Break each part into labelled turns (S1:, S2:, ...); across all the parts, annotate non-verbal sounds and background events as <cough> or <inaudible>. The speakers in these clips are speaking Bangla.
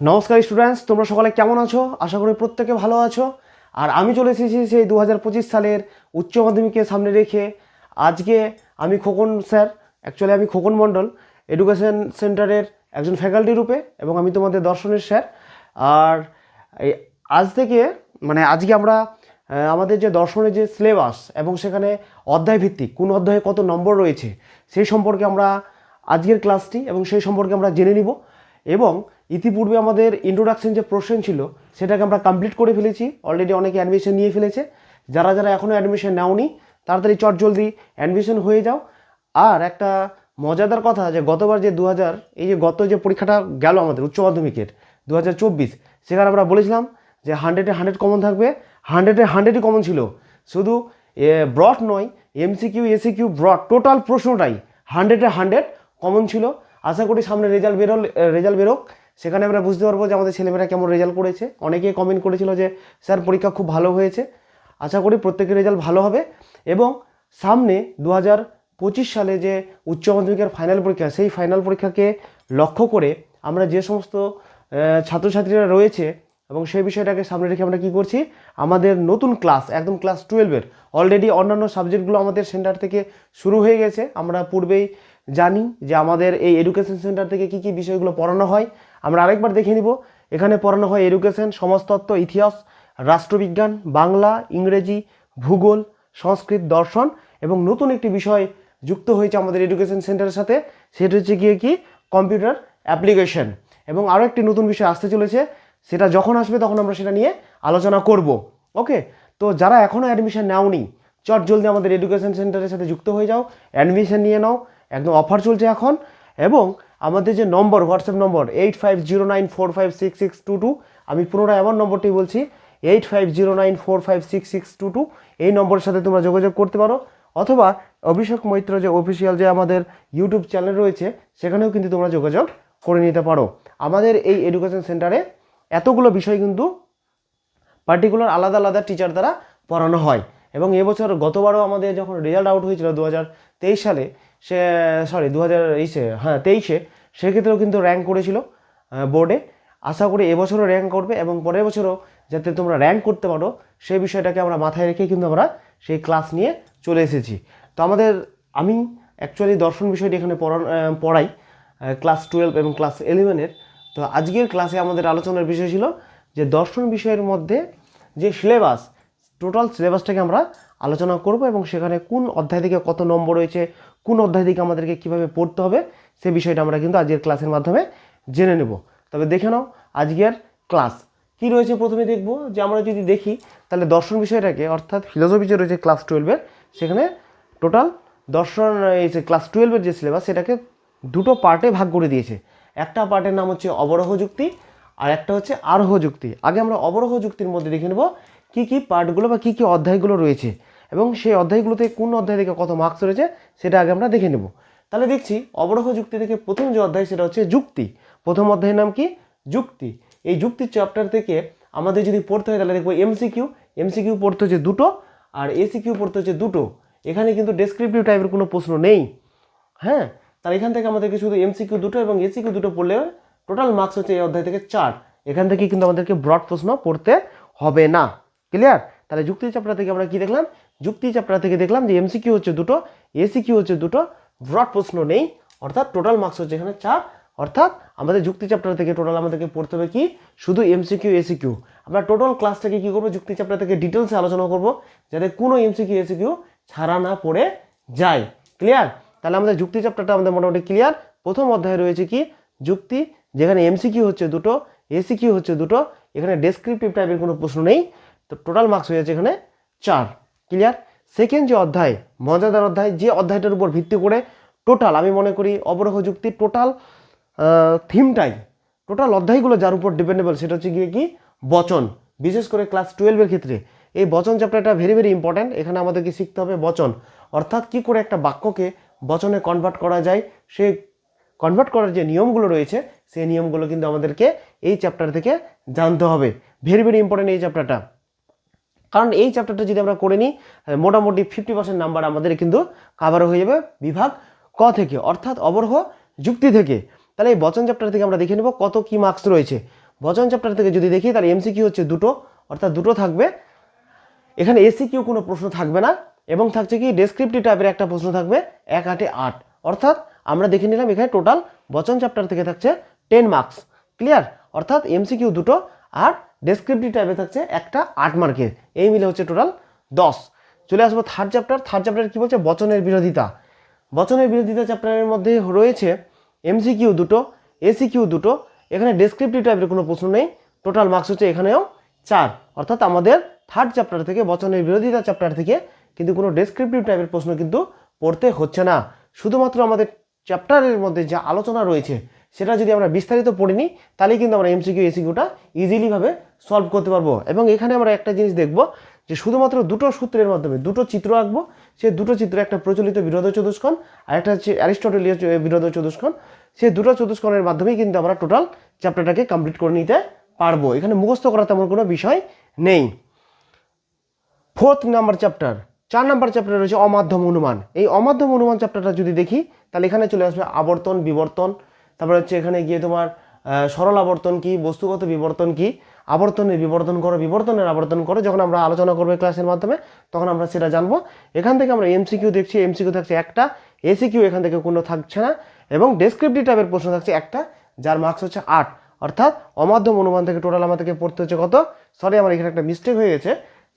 S1: নমস্কার স্টুডেন্টস তোমরা সকালে কেমন আছো? আশা করি প্রত্যেকে ভালো আছো। আর আমি চলে এসেছি সেই দু হাজার পঁচিশ সালের উচ্চ মাধ্যমিককে সামনে রেখে। আজকে আমি খোকন স্যার অ্যাকচুয়ালি আমি খোকন মণ্ডল এডুকেশন সেন্টারের একজন ফ্যাকাল্টি রূপে এবং আমি তোমাদের দর্শনের স্যার। আর আজ থেকে মানে আজকে আমরা আমাদের যে দর্শনের যে সিলেবাস এবং সেখানে অধ্যায় ভিত্তিক, কোন অধ্যায়ে কত নম্বর রয়েছে, সেই সম্পর্কে আমরা আজকের ক্লাসটি এবং সেই সম্পর্কে আমরা জেনে নিব। এবং ইতিপূর্বে আমাদের ইন্ট্রোডাকশন যে প্রশ্ন ছিল, সেটাকে আমরা কমপ্লিট করে ফেলেছি। অলরেডি অনেকে অ্যাডমিশন নিয়ে ফেলেছে। যারা যারা এখনও অ্যাডমিশন নেওনি, তাড়াতাড়ি চট জলদি অ্যাডমিশন হয়ে যাও। আর একটা মজাদার কথা, যে গতবার যে দু হাজার এই যে গত যে পরীক্ষাটা গেল আমাদের উচ্চ মাধ্যমিকের দু হাজার চব্বিশ, সেখানে আমরা বলেছিলাম যে হান্ড্রেডে হান্ড্রেড কমন থাকবে। হান্ড্রেডে হান্ড্রেডই কমন ছিল। শুধু ব্রড নয় এমসিকিউ এসিকিউ ব্রড টোটাল প্রশ্নটাই হান্ড্রেডে হান্ড্রেড কমন ছিল। আশা করি সামনে রেজাল্ট বেরোল রেজাল্ট বেরোক। সেখানে আমরা বুঝতে পারব যে আমাদের ছেলেমেয়েরা কেমন রেজাল্ট করেছে। অনেকে কমেন্ট করেছিল যে, স্যার, পরীক্ষা খুব ভালো হয়েছে। আশা করি প্রত্যেকের রেজাল্ট ভালো হবে। এবং সামনে দু হাজার পঁচিশ সালে যে উচ্চ মাধ্যমিকের ফাইনাল পরীক্ষা, সেই ফাইনাল পরীক্ষাকে লক্ষ্য করে আমরা যে সমস্ত ছাত্রছাত্রীরা রয়েছে এবং সেই বিষয়টাকে সামনে রেখে আমরা কী করছি? আমাদের নতুন ক্লাস একদম ক্লাস টুয়েলভের অলরেডি অন্যান্য সাবজেক্টগুলো আমাদের সেন্টার থেকে শুরু হয়ে গেছে। আমরা পূর্বেই জানি যে আমাদের এই এডুকেশন সেন্টার থেকে কী কী বিষয়গুলো পড়ানো হয়। আমরা আরেকবার দেখে নিব। এখানে পড়ানো হয় এডুকেশন সমাজতত্ত্ব, ইতিহাস, রাষ্ট্রবিজ্ঞান, বাংলা, ইংরেজি, ভূগোল, সংস্কৃত, দর্শন এবং নতুন একটি বিষয় যুক্ত হয়েছে আমাদের এডুকেশন সেন্টারের সাথে। সেটা হচ্ছে গিয়ে কি? কম্পিউটার অ্যাপ্লিকেশন এবং আরও একটি নতুন বিষয় আসতে চলেছে। সেটা যখন আসবে তখন আমরা সেটা নিয়ে আলোচনা করব। ওকে? তো যারা এখনও অ্যাডমিশন নেওনি, চট জলদি আমাদের এডুকেশন সেন্টারের সাথে যুক্ত হয়ে যাও। অ্যাডমিশন নিয়ে নাও। একদম অফার চলছে এখন এবং আমাদের যে number WhatsApp number eight five zero nine four five six six two two আমি পুনরায় আমার নম্বরটি বলছি eight five zero nine four five six six two two এই নম্বরের সাথে তোমরা যোগাযোগ করতে পারো, অথবা অভিষেক মৈত্র যে অফিসিয়াল যে আমাদের ইউটিউব চ্যানেল রয়েছে, সেখানেও কিন্তু তোমরা যোগাযোগ করে নিতে পারো। আমাদের এই এডুকেশন সেন্টারে এতগুলো বিষয় কিন্তু পার্টিকুলার আলাদা আলাদা টিচার দ্বারা পড়ানো হয়। এবং এবছর গতবারও আমাদের যখন রেজাল্ট আউট হয়েছিল দু হাজার তেইশ সালে সে সরি দু হাজার ইসে হ্যাঁ তেইশে, সেক্ষেত্রেও কিন্তু র্যাঙ্ক করেছিল বোর্ডে আশা করি এবছরও র্যাঙ্ক করবে এবং পরের বছরও যাতে তোমরা র্যাঙ্ক করতে পারো সেই বিষয়টাকে আমরা মাথায় রেখে কিন্তু আমরা সেই ক্লাস নিয়ে চলে এসেছি। তো আমাদের, আমি অ্যাকচুয়ালি দর্শন বিষয়টি এখানে পড়া পড়াই ক্লাস টুয়েলভ এবং ক্লাস ইলেভেনের তো আজকের ক্লাসে আমাদের আলোচনার বিষয় ছিল যে দর্শন বিষয়ের মধ্যে যে সিলেবাস টোটাল সিলেবাসটাকে আমরা আলোচনা করব এবং সেখানে কোন অধ্যায় থেকে কত নম্বর রয়েছে কোন অধ্যায় থেকে আমাদেরকে কীভাবে পড়তে হবে, সে বিষয়টা আমরা কিন্তু আজকের ক্লাসের মাধ্যমে জেনে নেব। তবে দেখে নাও আজকের ক্লাস। কি রয়েছে প্রথমে দেখব যে আমরা যদি দেখি, তাহলে দর্শন বিষয়টাকে, অর্থাৎ ফিলোসফি যে রয়েছে ক্লাস টুয়েলভের সেখানে টোটাল দর্শন, এই যে ক্লাস টুয়েলভের যে সিলেবাস সেটাকে দুটো পার্টে ভাগ করে দিয়েছে। একটা পার্টের নাম হচ্ছে অবরোহ যুক্তি, আর একটা হচ্ছে আরোহ যুক্তি। আগে আমরা অবরোহ যুক্তির মধ্যে দেখে নেব কী কী পার্টগুলো বা কী কী অধ্যায়গুলো রয়েছে। এবং সেই অধ্যায়গুলোতে কোন অধ্যায় থেকে কত মার্কস রয়েছে, সেটা আগে আমরা দেখে নেব। তাহলে দেখছি অবরোহ যুক্তি থেকে প্রথম যে অধ্যায়, সেটা হচ্ছে যুক্তি। প্রথম অধ্যায়ের নাম কি? যুক্তি। এই যুক্তির চ্যাপ্টার থেকে আমাদের যদি পড়তে হয়, তাহলে দেখব এমসিকিউ এমসিকিউ পড়তে হচ্ছে দুটো, আর এসিকিউ পড়তে হচ্ছে দুটো। এখানে কিন্তু ডেসক্রিপটিভ টাইপের কোনো প্রশ্ন নেই। হ্যাঁ? তাহলে এখান থেকে আমাদেরকে শুধু এমসিকিউ দুটো এবং এসিকিউ দুটো পড়লে টোটাল মার্কস হচ্ছে এই অধ্যায় থেকে চার। এখান থেকে কিন্তু আমাদেরকে ব্রড প্রশ্ন পড়তে হবে না। ক্লিয়ার তাহলে যুক্তি চ্যাপ্টার থেকে আমরা কি দেখলাম? যুক্তি চ্যাপ্টার থেকে দেখলাম যে এমসিকিউ হচ্ছে দুটো এসিকিউ হচ্ছে দুটো ব্রড প্রশ্ন নেই। অর্থাৎ টোটাল মার্কস হচ্ছে এখানে চার। অর্থাৎ আমাদের যুক্তি চ্যাপ্টার থেকে টোটাল আমাদেরকে পড়তে হবে কি? শুধু এমসিকিউ এসিকিউ আমরা টোটাল ক্লাসটাকে কী করব? যুক্তি চ্যাপ্টার থেকে ডিটেলসে আলোচনা করব, যাতে কোনো এমসিকিউ এসিকিউ ছাড়া না পড়ে যায়। ক্লিয়ার তাহলে আমাদের যুক্তি চ্যাপ্টারটা আমাদের মোটামুটি ক্লিয়ার প্রথম অধ্যায়ে রয়েছে কি? যুক্তি, যেখানে এমসিকিউ হচ্ছে দুটো এসিকিউ হচ্ছে দুটো, এখানে ডেসক্রিপটিভ টাইপের কোনো প্রশ্ন নেই। তো টোটাল মার্কস হয়ে যাচ্ছে এখানে চার। ক্লিয়ার সেকেন্ড যে অধ্যায়, মজাদার অধ্যায়, যে অধ্যায়টার উপর ভিত্তি করে টোটাল আমি মনে করি অবরোহ যুক্তির টোটাল থিমটাই টোটাল অধ্যায়গুলো যার উপর ডিপেন্ডেবল সেটা হচ্ছে গিয়ে কি? বচন। বিশেষ করে ক্লাস টুয়েলভের ক্ষেত্রে। এই বচন চ্যাপ্টারটা ভেরি ভেরি ইম্পর্ট্যান্ট এখানে আমাদেরকে শিখতে হবে বচন। অর্থাৎ কি করে একটা বাক্যকে বচনে কনভার্ট করা যায় সেই কনভার্ট করার যে নিয়মগুলো রয়েছে, সেই নিয়মগুলো কিন্তু আমাদেরকে এই চ্যাপ্টার থেকে জানতে হবে। ভেরি ভেরি ইম্পর্ট্যান্ট এই চ্যাপ্টারটা কারণ এই চ্যাপ্টারটা যদি আমরা করে নিই মোটামুটি ফিফটি পার্সেন্ট নাম্বার আমাদের কিন্তু কাভার হয়ে যাবে বিভাগ ক থেকে, অর্থাৎ অবরহ যুক্তি থেকে। তাহলে এই বচন চ্যাপ্টার থেকে আমরা দেখে নেব কত কি মার্কস রয়েছে। বচন চ্যাপ্টার থেকে যদি দেখি, তাহলে এমসিকিউ হচ্ছে দুটো, অর্থাৎ দুটো থাকবে। এখানে এসি কিউ কোনো প্রশ্ন থাকবে না, এবং থাকছে কি ডেসক্রিপটিভ টাইপের একটা প্রশ্ন থাকবে, এক আটে আট। অর্থাৎ আমরা দেখে নিলাম এখানে টোটাল বচন চ্যাপ্টার থেকে থাকছে টেন মার্কস ক্লিয়ার অর্থাৎ এমসিকিউ দুটো আর ডেসক্রিপটিভ টাইপে থাকছে একটা আট মার্কের এই মিলে হচ্ছে টোটাল দশ। চলে আসব থার্ড চ্যাপ্টার থার্ড চ্যাপ্টার কী বলছে? বচনের বিরোধিতা। বচনের বিরোধিতা চ্যাপ্টারের মধ্যে রয়েছে এমসিকিউ দুটো এসিকিউ দুটো। এখানে ডেসক্রিপটিভ টাইপের কোনো প্রশ্ন নেই। টোটাল মার্কস হচ্ছে এখানেও চার। অর্থাৎ আমাদের থার্ড চ্যাপ্টার থেকে বচনের বিরোধিতা চ্যাপ্টার থেকে কিন্তু কোনো ডেসক্রিপটিভ টাইপের প্রশ্ন কিন্তু পড়তে হচ্ছে না। শুধুমাত্র আমাদের চ্যাপ্টারের মধ্যে যা আলোচনা রয়েছে, সেটা যদি আমরা বিস্তারিত পড়ে নিই তাহলে কিন্তু আমরা এমসিকিউ এসিকিউটা ইজিলিভাবে সলভ করতে পারব। এবং এখানে আমরা একটা জিনিস দেখব যে শুধুমাত্র দুটো সূত্রের মাধ্যমে, দুটো চিত্র আঁকবো, সে দুটো চিত্র একটা প্রচলিত বিরোধ চতুষ্কোণ আর একটা হচ্ছে অ্যারিস্টটেলীয় বিরোধ চতুষ্কোণ সেই দুটো চতুষ্কোণের মাধ্যমেই কিন্তু আমরা টোটাল চ্যাপ্টারটাকে কমপ্লিট করে নিতে পারব। এখানে মুখস্থ করা তেমন কোনো বিষয় নেই। ফোর্থ নাম্বার চ্যাপ্টার চার নাম্বার চ্যাপ্টার রয়েছে অমাধ্যম অনুমান। এই অমাধ্যম অনুমান চ্যাপ্টারটা যদি দেখি, তাহলে এখানে চলে আসবে আবর্তন বিবর্তন তারপরে হচ্ছে এখানে গিয়ে তোমার সরল আবর্তন কি, বস্তুগত বিবর্তন কি আবর্তনের বিবর্তন করো, বিবর্তনের আবর্তন করো, যখন আমরা আলোচনা করব ক্লাসের মাধ্যমে, তখন আমরা সেটা জানব। এখান থেকে আমরা এমসিকিউ দেখছি এমসিকিউ থাকছে একটা এসিকিউ এখান থেকে কোনো থাকছে না, এবং ডেসক্রিপটিভ টাইপের প্রশ্ন থাকছে একটা, যার মার্কস হচ্ছে আট। অর্থাৎ অমাধ্যম অনুমান থেকে টোটাল আমাদেরকে পড়তে হচ্ছে কত? সরি আমার এখানে একটা মিস্টেক হয়ে গেছে।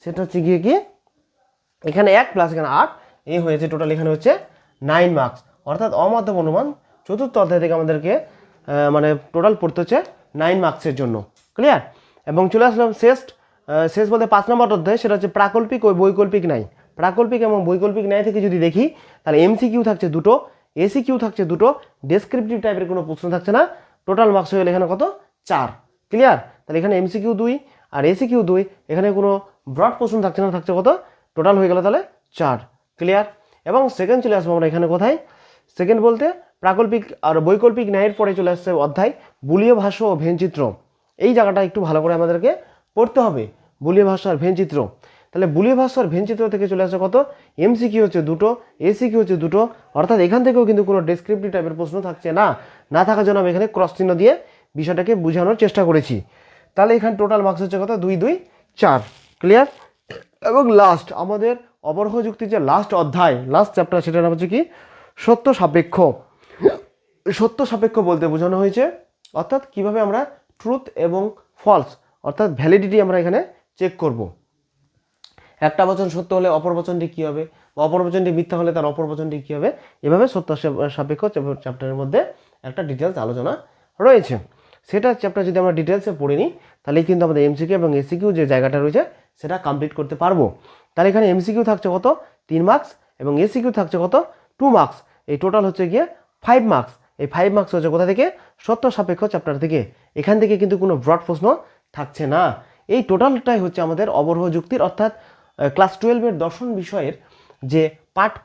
S1: সেটা হচ্ছে গিয়ে কি? এখানে এক প্লাস এখানে আট এই হয়েছে টোটাল এখানে হচ্ছে নাইন মার্কস অর্থাৎ অমাধ্যম অনুমান, চতুর্থ অধ্যায় থেকে আমাদেরকে মানে টোটাল পড়তে হচ্ছে নাইন মার্কসের জন্য। ক্লিয়ার এবং চলে আসলাম শেষ শেষ বলতে পাঁচ নম্বর অধ্যায়, সেটা হচ্ছে প্রাকল্পিক ও বৈকল্পিক নাই প্রাকল্পিক এবং বৈকল্পিক ন্যায় থেকে যদি দেখি, তাহলে এমসি কিউ থাকছে দুটো এসি কিউ থাকছে দুটো ডেসক্রিপটিভ টাইপের কোনো প্রশ্ন থাকছে না। টোটাল মার্কস হয়ে গেলে এখানে কত? চার। ক্লিয়ার তাহলে এখানে এমসি কিউ দুই আর এসি কিউ দুই, এখানে কোনো ব্রড প্রশ্ন থাকছে না, থাকছে কত? টোটাল হয়ে গেল তাহলে চার। ক্লিয়ার এবং সেকেন্ড চলে আসব আমরা এখানে কোথায়? সেকেন্ড বলতে প্রাকল্পিক আর বৈকল্পিক ন্যায়ের পরে চলে আসছে অধ্যায়, বুলীয় ভাষ্য ও ভেনচিত্র এই জায়গাটা একটু ভালো করে আমাদেরকে পড়তে হবে। বুলীয় ভাষ্য আর ভেনচিত্র। তাহলে বুলীয় ভাষ্য আর ভেনচিত্র থেকে চলে আসছে কত? এমসি কি হচ্ছে দুটো এসি কি হচ্ছে দুটো। অর্থাৎ এখান থেকেও কিন্তু কোনো ডেসক্রিপটিভ টাইপের প্রশ্ন থাকছে না। না থাকার জন্য আমি এখানে ক্রস চিহ্ন দিয়ে বিষয়টাকে বোঝানোর চেষ্টা করেছি। তাহলে এখানে টোটাল মার্কস হচ্ছে কত? দুই দুই, চার। ক্লিয়ার এবং লাস্ট আমাদের অবরোহ যুক্তির যে লাস্ট অধ্যায় লাস্ট চ্যাপ্টার সেটার নাম হচ্ছে কি? সত্য সাপেক্ষ। সত্য সাপেক্ষ বলতে বোঝানো হয়েছে। অর্থাৎ কীভাবে আমরা ট্রুথ এবং ফলস অর্থাৎ ভ্যালিডিটি আমরা এখানে চেক করব। একটা বচন সত্য হলে অপর বচনটি কী হবে? বা অপর বচনটি মিথ্যা হলে তার অপর বচনটি কী হবে? এভাবে সত্য সাপেক্ষ চ্যাপ্টারের মধ্যে একটা ডিটেলস আলোচনা রয়েছে। সেটা চ্যাপ্টার যদি আমরা ডিটেলসে পড়ে নিই তাহলে কিন্তু আমাদের এমসিকিউ এবং এসিকিউ যে জায়গাটা রয়েছে, সেটা কমপ্লিট করতে পারব। তাহলে এখানে এমসিকিউ থাকছে কত? তিন মার্কস এবং এসিকিউ থাকছে কত? টু মার্কস এই টোটাল হচ্ছে গিয়ে ফাইভ মার্কস এই ফাইভ মার্কস হচ্ছে কোথা থেকে? সত্য সাপেক্ষ চ্যাপ্টার থেকে। এখান থেকে কিন্তু কোনো ব্রড প্রশ্ন থাকছে না। এই টোটালটাই হচ্ছে আমাদের অবরোহ যুক্তির, অর্থাৎ ক্লাস টুয়েলভের দর্শন বিষয়ের যে পার্ট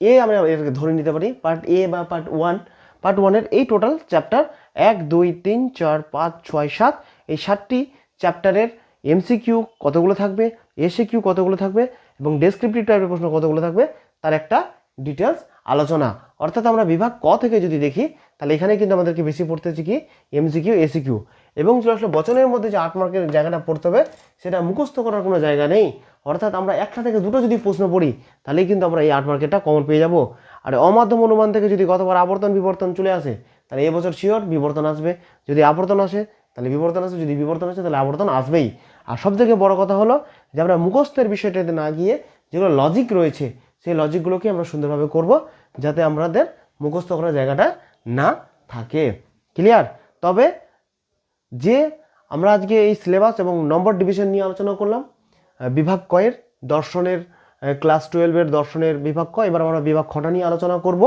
S1: এ আমরা এটাকে ধরে নিতে পারি পার্ট এ বা পার্ট ওয়ান পার্ট ওয়ানের এই টোটাল চ্যাপ্টার এক, দুই, তিন, চার, পাঁচ, ছয়, সাত, এই সাতটি চ্যাপ্টারের এমসিকিউ কতগুলো থাকবে এসে কিউ কতগুলো থাকবে এবং ডেসক্রিপটিভ টাইপের প্রশ্ন কতগুলো থাকবে, তার একটা ডিটেলস আলোচনা। অর্থাৎ আমরা বিভাগ ক থেকে যদি দেখি, তাহলে এখানে কিন্তু আমাদেরকে বেশি পড়তে হচ্ছে কি? এমসিকিউ এসিকিউ এবং চলে আসলে বচনের মধ্যে যে আট মার্কের জায়গাটা পড়তে হবে, সেটা মুখস্থ করার কোনো জায়গা নেই। অর্থাৎ আমরা একটা থেকে দুটো যদি প্রশ্ন পড়ি, তাহলেই কিন্তু আমরা এই আট মার্কেটটা কমন পেয়ে যাব। আর অমাধ্যম অনুমান থেকে যদি গতবার আবর্তন, বিবর্তন চলে আসে, তাহলে এবছর শিওর বিবর্তন আসবে। যদি আবর্তন আসে, তাহলে বিবর্তন আসে। যদি বিবর্তন আসে, তাহলে আবর্তন আসবেই। আর সব থেকে বড় কথা হলো যে, আমরা মুখস্থের বিষয়টাতে না গিয়ে যেগুলো লজিক রয়েছে সেই লজিকগুলোকে আমরা সুন্দরভাবে করব যাতে আমাদের মুখস্থ করার জায়গাটা না থাকে। ক্লিয়ার তবে যে আমরা আজকে এই সিলেবাস এবং নম্বর ডিভিশন নিয়ে আলোচনা করলাম বিভাগ কয়ের দর্শনের ক্লাস টুয়েলভের দর্শনের বিভাগ ক, এবার আমরা বিভাগ খটা নিয়ে আলোচনা করব।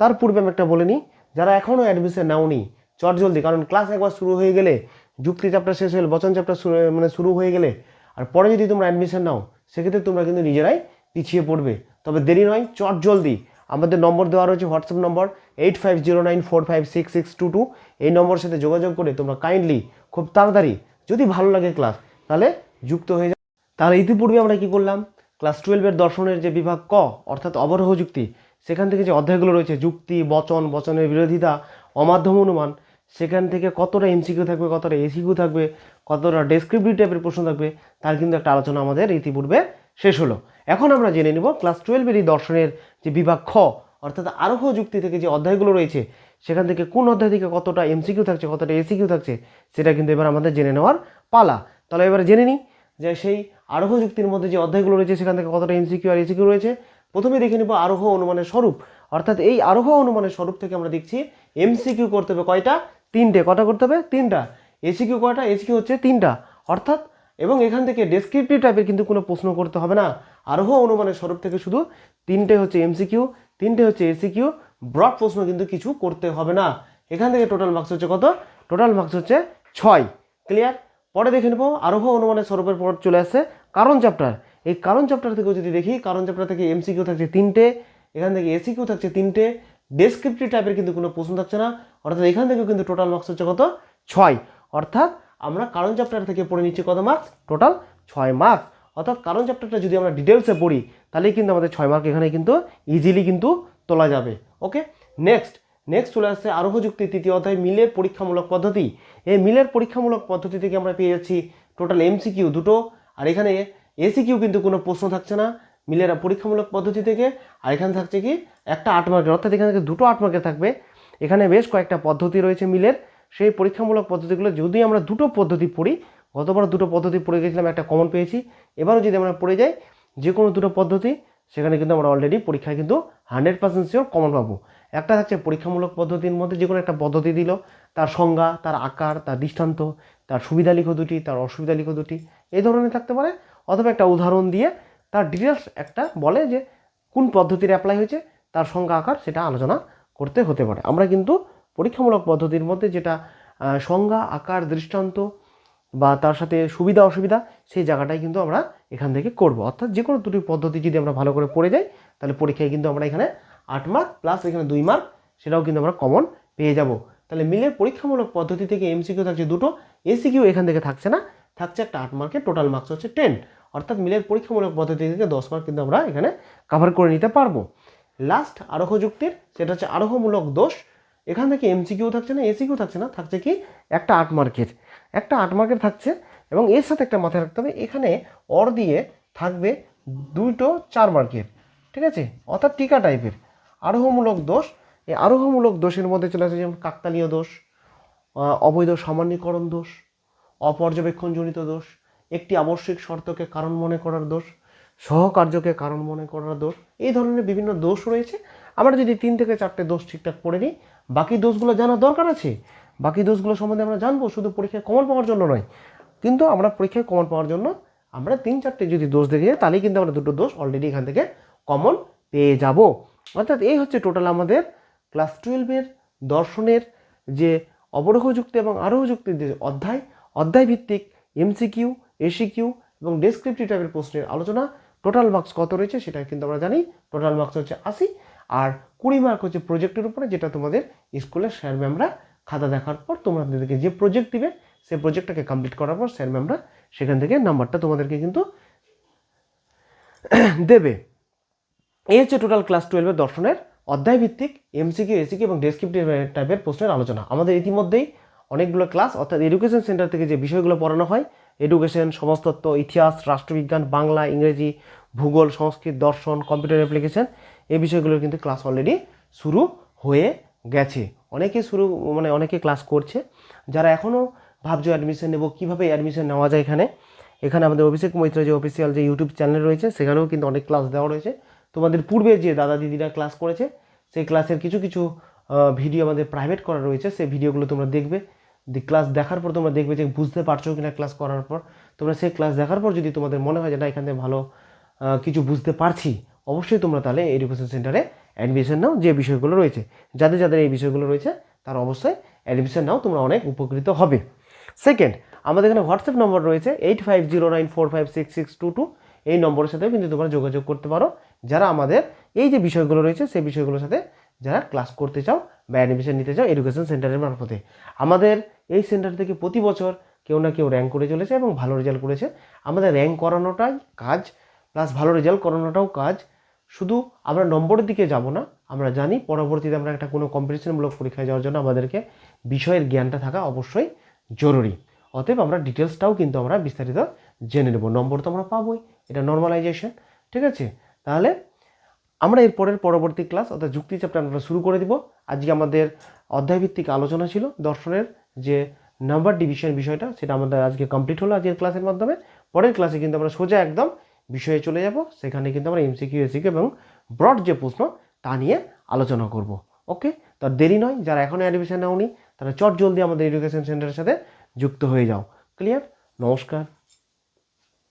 S1: তার পূর্বে আমি একটা বলে নিই, যারা এখনও অ্যাডমিশন নাওনি, চট জলদি, কারণ ক্লাস একবার শুরু হয়ে গেলে, যুক্তি চ্যাপ্টার শেষ হলে বচন চ্যাপ্টার শুরু মানে শুরু হয়ে গেলে, আর পরে যদি তোমরা অ্যাডমিশন নাও, সেক্ষেত্রে তোমরা কিন্তু নিজেরাই পিছিয়ে পড়বে। তবে দেরি নয়, চট জলদি। আমাদের নম্বর দেওয়া রয়েছে WhatsApp number eight five zero nine four five six six two two. এই নম্বরের সাথে যোগাযোগ করে তোমরা কাইন্ডলি খুব তাড়াতাড়ি, যদি ভালো লাগে ক্লাস তাহলে যুক্ত হয়ে যাও। তাহলে ইতিপূর্বে আমরা কি করলাম? ক্লাস টুয়েলভের দর্শনের যে বিভাগ ক, অর্থাৎ অবরোহ যুক্তি, সেখান থেকে যে অধ্যায়গুলো রয়েছে, যুক্তি, বচন, বচনের বিরোধিতা, অমাধ্যম অনুমান, সেখান থেকে কতটা এমসিকিউ থাকবে, কতটা এসিকিউ থাকবে, কতটা ডেসক্রিপটিভ টাইপের প্রশ্ন থাকবে, তার কিন্তু একটা আলোচনা আমাদের ইতিপূর্বে শেষ হলো। এখন আমরা জেনে নিব ক্লাস টুয়েলভের এই দর্শনের যে বিভাগ খ, অর্থাৎ আরোহ যুক্তি থেকে যে অধ্যায়গুলো রয়েছে, সেখান থেকে কোন অধ্যায় থেকে কতটা এমসিকিউ থাকছে, কতটা এসিকিউ থাকছে, সেটা কিন্তু এবার আমাদের জেনে নেওয়ার পালা। তাহলে এবার জেনে নিই যে সেই আরোহ যুক্তির মধ্যে যে অধ্যায়গুলো রয়েছে, সেখান থেকে কতটা এমসিকিউ আর এসিকিউ রয়েছে। প্রথমে দেখে নেব আরোহ অনুমানের স্বরূপ। অর্থাৎ এই আরোহ অনুমানের স্বরূপ থেকে আমরা দেখছি এমসিকিউ করতে হবে কয়টা? তিনটে। কটা করতে হবে? তিনটা। এসিকিউ কয়টা? এসিকিউ হচ্ছে তিনটা। অর্থাৎ এবং এখান থেকে ডেসক্রিপটিভ টাইপের কিন্তু কোনো প্রশ্ন করতে হবে না। আরোহ অনুমানের স্বরূপ থেকে শুধু তিনটে হচ্ছে এমসিকিউ তিনটে হচ্ছে এসিকিউ ব্রড প্রশ্ন কিন্তু কিছু করতে হবে না। এখান থেকে টোটাল মার্কস হচ্ছে কত? টোটাল মার্কস হচ্ছে ছয়। ক্লিয়ার পরে দেখে নেব, আরোহ অনুমানের স্বরূপের পর চলে আসছে কারণ চ্যাপ্টার এই কারণ চ্যাপ্টার থেকেও যদি দেখি কারণ চ্যাপ্টার থেকে এমসিকিউ থাকছে তিনটে, এখান থেকে এসিকিউ থাকছে তিনটে ডেসক্রিপটিভ টাইপের কিন্তু কোনো প্রশ্ন থাকছে না। অর্থাৎ এখান থেকেও কিন্তু টোটাল মার্কস হচ্ছে কত? ছয়। অর্থাৎ আমরা কারণ চ্যাপ্টার থেকে পড়ে নিচ্ছি কত মার্কস টোটাল ছয় মার্কস অর্থাৎ কারণ চ্যাপ্টারটা যদি আমরা ডিটেলসে পড়ি, তাহলেই কিন্তু আমাদের ছয় মার্ক এখানে কিন্তু ইজিলি কিন্তু তোলা যাবে। ওকে নেক্সট নেক্সট চলে আসছে আরোহ যুক্তি তৃতীয় অধ্যায়, মিলের পরীক্ষামূলক পদ্ধতি। এই মিলের পরীক্ষামূলক পদ্ধতি থেকে আমরা পেয়ে যাচ্ছি টোটাল এমসিকিউ দুটো। আর এখানে এসিকিউ কিন্তু কোনো প্রশ্ন থাকছে না, মিলের পরীক্ষামূলক পদ্ধতি থেকে। আর এখানে থাকছে কি, একটা আট মার্কের অর্থাৎ এখানে থেকে দুটো আট মার্কের থাকবে। এখানে বেশ কয়েকটা পদ্ধতি রয়েছে মিলের। সেই পরীক্ষামূলক পদ্ধতিগুলো যদি আমরা দুটো পদ্ধতি পড়ি গতবার দুটো পদ্ধতি পড়ে গেছিলাম, একটা কমন পেয়েছি, এবারও যদি আমরা পড়ে যাই যে কোনো দুটো পদ্ধতি, সেখানে কিন্তু আমরা অলরেডি পরীক্ষায় কিন্তু হান্ড্রেড পার্সেন্ট শিওর কমন পাবো। একটা থাকছে পরীক্ষামূলক পদ্ধতির মধ্যে যে কোনো একটা পদ্ধতি দিল, তার সংজ্ঞা, তার আকার, তার দৃষ্টান্ত, তার সুবিধা লিখো দুটি, তার অসুবিধা লিখো দুটি এই ধরনের থাকতে পারে। অথবা একটা উদাহরণ দিয়ে তার ডিটেলস একটা বলে যে কোন পদ্ধতির অ্যাপ্লাই হয়েছে, তার সংজ্ঞা, আকার, সেটা আলোচনা করতে হতে পারে। আমরা কিন্তু পরীক্ষামূলক পদ্ধতির মধ্যে যেটা সংজ্ঞা, আকার, দৃষ্টান্ত বা তার সাথে সুবিধা, অসুবিধা, সেই জায়গাটাই কিন্তু আমরা এখান থেকে করব। অর্থাৎ যে কোনো দুটি পদ্ধতি যদি আমরা ভালো করে পড়ে যাই, তাহলে পরীক্ষায় কিন্তু আমরা এখানে আট মার্ক প্লাস এখানে দুই মার্ক সেটাও কিন্তু আমরা কমন পেয়ে যাব। তাহলে মিলের পরীক্ষামূলক পদ্ধতি থেকে এমসিকিউ থাকছে দুটো এসিকিউ এখান থেকে থাকছে না, থাকছে একটা আট মার্কের টোটাল মার্কস হচ্ছে টেন অর্থাৎ মিলের পরীক্ষামূলক পদ্ধতি থেকে দশ মার্ক কিন্তু আমরা এখানে কাভার করে নিতে পারব। লাস্ট আরোহ যুক্তির সেটা হচ্ছে আরোহমূলক দোষ এখান থেকে এমসিকিউ থাকছে না এসিকিউ থাকছে না, থাকছে কি একটা আট মার্কের। একটা আট মার্কের থাকছে এবং এর সাথে একটা মাথায় রাখতে হবে, এখানে অর দিয়ে থাকবে দুটো চার মার্কের, ঠিক আছে? অর্থাৎ টিকা টাইপের। আরোহমূলক দোষ, এই আরোহমূলক দোষের মধ্যে চলে আসে যেমন কাকতালীয় দোষ অবৈধ সামান্যীকরণ দোষ, অপর্যবেক্ষণজনিত দোষ, একটি আবশ্যিক শর্তকে কারণ মনে করার দোষ, সহকার্যকে কারণ মনে করার দোষ, এই ধরনের বিভিন্ন দোষ রয়েছে। আমরা যদি তিন থেকে চারটে দোষ ঠিকঠাক পড়ে নিই, বাকি দোষগুলো জানার দরকার আছে। বাকি দোষগুলো সম্বন্ধে আমরা জানব, শুধু পরীক্ষায় কমন পাওয়ার জন্য নয়। কিন্তু আমরা পরীক্ষায় কমন পাওয়ার জন্য আমরা তিন চারটে যদি দোষ দেখে যাই তাহলেই কিন্তু আমরা দুটো দোষ অলরেডি এখান থেকে কমন পেয়ে যাব। অর্থাৎ এই হচ্ছে টোটাল আমাদের ক্লাস টুয়েলভের দর্শনের যে অবরোহ যুক্তি এবং আরোহ যুক্তির যে অধ্যায় অধ্যায় ভিত্তিক এমসিকিউ এসিকিউ এবং ডেসক্রিপটিভ টাইপের প্রশ্নের আলোচনা টোটাল মার্কস কত রয়েছে সেটা কিন্তু আমরা জানি। টোটাল মার্কস হচ্ছে আশি আর কুড়ি মার্ক হচ্ছে প্রজেক্টের উপরে, যেটা তোমাদের স্কুলের স্যার ম্যামরা খাতা দেখার পর তোমাদেরকে যে প্রজেক্ট দিবে, সেই প্রজেক্টটাকে কমপ্লিট করার পর স্যার ম্যামরা সেখান থেকে নাম্বারটা তোমাদেরকে কিন্তু <coughs> দেবে। এই হচ্ছে টোটাল ক্লাস টুয়েলভের দর্শনের অধ্যায় ভিত্তিক এমসিকিউ এসিকিউ এবং ডেসক্রিপটিভ টাইপের প্রশ্নের আলোচনা। আমাদের ইতিমধ্যেই অনেকগুলো ক্লাস অর্থাৎ এডুকেশন সেন্টার থেকে যে বিষয়গুলো পড়ানো হয় এডুকেশন সমাজতত্ত্ব, ইতিহাস, রাষ্ট্রবিজ্ঞান, বাংলা, ইংরেজি, ভূগোল, সংস্কৃত, দর্শন কম্পিউটার অ্যাপ্লিকেশন এই বিষয়গুলোর কিন্তু ক্লাস অলরেডি শুরু হয়ে গেছে। অনেকে শুরু মানে অনেকে ক্লাস করছে। যারা এখনও ভাবছ অ্যাডমিশন নেব, কীভাবে অ্যাডমিশন নেওয়া যায় এখানে? এখানে আমাদের অভিষেক মৈত্র যে অফিসিয়াল যে ইউটিউব চ্যানেল রয়েছে, সেখানেও কিন্তু অনেক ক্লাস দেওয়া রয়েছে। তোমাদের পূর্বে যে দাদা দিদিরা ক্লাস করেছে, সেই ক্লাসের কিছু কিছু ভিডিও আমাদের প্রাইভেট করা রয়েছে। সেই ভিডিওগুলো তোমরা দেখবে। ক্লাস দেখার পর তোমরা দেখবে যে বুঝতে পারছ কিনা ক্লাস করার পর। তোমরা সেই ক্লাস দেখার পর যদি তোমাদের মনে হয় যে না, এখান থেকে ভালো কিছু বুঝতে পারছি অবশ্যই তোমরা তাহলে এডুকেশন সেন্টারে অ্যাডমিশন নাও যে বিষয়গুলো রয়েছে। যাদের যাদের এই বিষয়গুলো রয়েছে, তার অবশ্যই অ্যাডমিশন নাও, তোমরা অনেক উপকৃত হবে। সেকেন্ড আমাদের এখানে হোয়াটসঅ্যাপ নম্বর রয়েছে eight five zero nine four five six six two two এই নম্বরের সাথেও কিন্তু তোমরা যোগাযোগ করতে পারো। যারা আমাদের এই যে বিষয়গুলো রয়েছে, সেই বিষয়গুলোর সাথে যারা ক্লাস করতে চাও বা অ্যাডমিশন নিতে চাও এডুকেশন সেন্টারের মারফতে। আমাদের এই সেন্টার থেকে প্রতি বছর কেউ না কেউ র্যাঙ্ক করে চলেছে এবং ভালো রেজাল্ট করেছে। আমাদের র্যাঙ্ক করানোটাই কাজ প্লাস ভালো রেজাল্ট করানোটাও কাজ। শুধু আমরা নম্বরের দিকে যাব না, আমরা জানি পরবর্তীতে আমরা একটা কোনো কম্পিটিশনমূলক পরীক্ষায় যাওয়ার জন্য আমাদেরকে বিষয়ের জ্ঞানটা থাকা অবশ্যই জরুরি। অতএব আমরা ডিটেলসটাও কিন্তু আমরা বিস্তারিত জেনে নেব। নম্বর তো আমরা পাবোই, এটা নর্মালাইজেশন ঠিক আছে? তাহলে আমরা এর পরের পরবর্তী ক্লাস অর্থাৎ যুক্তি চ্যাপ্টার আমরা শুরু করে দিব। আজকে আমাদের অধ্যায়ভিত্তিক আলোচনা ছিল দর্শনের যে নাম্বার ডিভিশন বিষয়টা, সেটা আমাদের আজকে কমপ্লিট হলো আজকের ক্লাসের মাধ্যমে। পরের ক্লাসে কিন্তু আমরা সোজা একদম বিষয়ে চলে যাব। সেখানে কিন্তু আমরা এমসিকিউ এসিকিউ এবং ব্রড যে প্রশ্ন, তা নিয়ে আলোচনা করব। ওকে তার দেরি নয়, যারা এখনও অ্যাডমিশন নেওনি, তারা চট জলদি আমাদের এডুকেশন সেন্টারের সাথে যুক্ত হয়ে যাও। ক্লিয়ার নমস্কার।